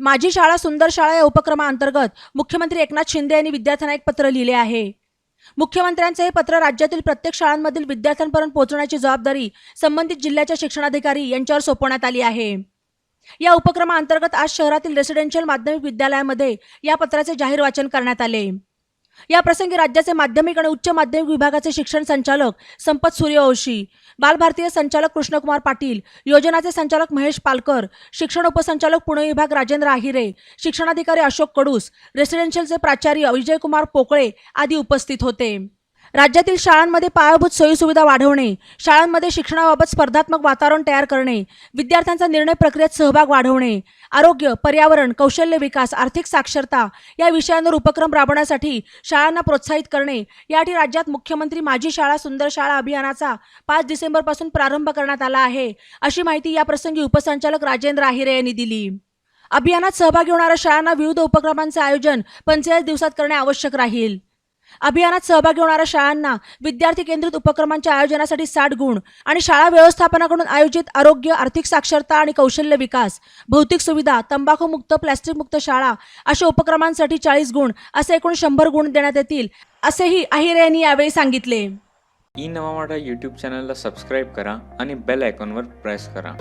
माझी शाळा सुंदर शाळा या उपक्रमाअंतर्गत मुख्यमंत्री एकनाथ शिंदे यांनी विद्यार्थ्यांना एक पत्र लिहिले आहे. मुख्यमंत्र्यांचे हे पत्र राज्यातील प्रत्येक शाळांमधील विद्यार्थ्यांपर्यंत पोहोचवण्याची जबाबदारी संबंधित जिल्ह्याच्या शिक्षणाधिकारी यांच्यावर सोपवण्यात आली आहे. या उपक्रमाअंतर्गत आज शहरातील रेसिडेन्शियल माध्यमिक विद्यालयामध्ये या पत्राचे जाहीर वाचन करण्यात आले. या प्रसंगी राज्याचे माध्यमिक आणि उच्च माध्यमिक विभागाचे शिक्षण संचालक संपत सूर्यवंशी बालभारतीय संचालक कृष्णकुमार पाटील योजनाचे संचालक महेश पालकर शिक्षण उपसंचालक पुणे विभाग राजेंद्र आहिरे शिक्षणाधिकारी अशोक कडूस रेसिडेन्शियलचे प्राचार्य विजयकुमार पोकळे आदी उपस्थित होते. राज्यातील शाळांमध्ये पायाभूत सोयीसुविधा वाढवणे शाळांमध्ये शिक्षणाबाबत स्पर्धात्मक वातावरण तयार करणे विद्यार्थ्यांचा निर्णय प्रक्रियेत सहभाग वाढवणे आरोग्य पर्यावरण कौशल्य विकास आर्थिक साक्षरता या विषयांवर उपक्रम राबवण्यासाठी शाळांना प्रोत्साहित करणे. यासाठी राज्यात मुख्यमंत्री माझी शाळा सुंदर शाळा अभियानाचा पाच डिसेंबरपासून प्रारंभ करण्यात आला आहे. अशी माहिती याप्रसंगी उपसंचालक राजेंद्र आहिरे यांनी दिली. अभियानात सहभागी होणाऱ्या शाळांना विविध उपक्रमांचे आयोजन पंचेचाळीस दिवसात करणे आवश्यक राहील. अभियानात सहभागी होणाऱ्या शाळांना विद्यार्थी केंद्रित उपक्रमांच्या आयोजनासाठी साठ गुण आणि शाळा व्यवस्थापनाकडून आयोजित आरोग्य आर्थिक साक्षरता आणि कौशल्य विकास भौतिक सुविधा तंबाखूमुक्त प्लॅस्टिकमुक्त शाळा अशा उपक्रमांसाठी चाळीस गुण असे एकूण शंभर गुण देण्यात येतील असेही अहिरे यांनी यावेळी सांगितले. ई नवा मराठा यूट्यूब चॅनलला सबस्क्राईब करा आणि बेल आयकॉनवर प्रेस करा.